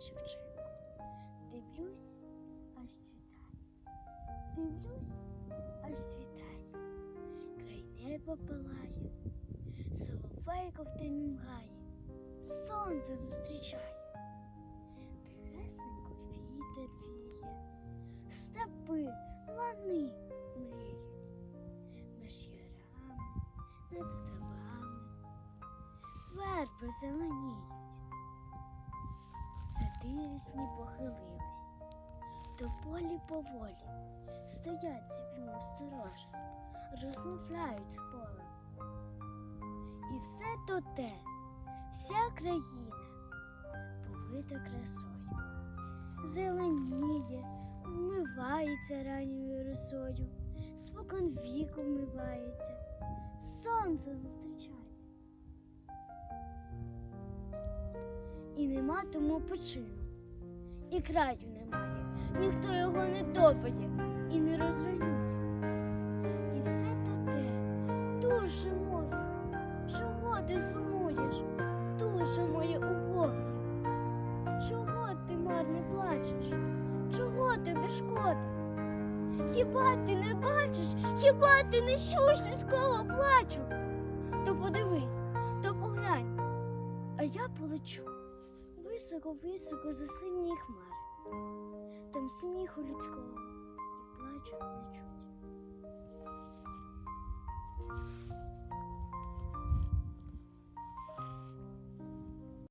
Шевченко. Дивлюсь, аж світає. Дивлюсь, аж світає. Край неба палає, соловейко в темі гає, сонце зустрічає. Тихесенько вітер віє, степи, лани мріють, між ярами, над ставами, верби зеленіють. Сади похилились, до полі поволі. Стоять ціплю сторожа, розмовляють полем. І все то те, вся країна повита красою, зеленіє, вмивається ранньою росою, спокон віку вмивається, сонце зустрічає. І нема тому почину, і краю немає, ніхто його не допаде і не розруйнує. І все то те, душе моє, чого ти сумуєш, душе моє убоге? Чого ти марне плачеш? Чого тобі шкода? Хіба ти не бачиш, хіба ти не чуєш людського плачу? То подивись, то поглянь, а я полечу високо-високо за сині хмари. Там сміху людського і плачу не чуть.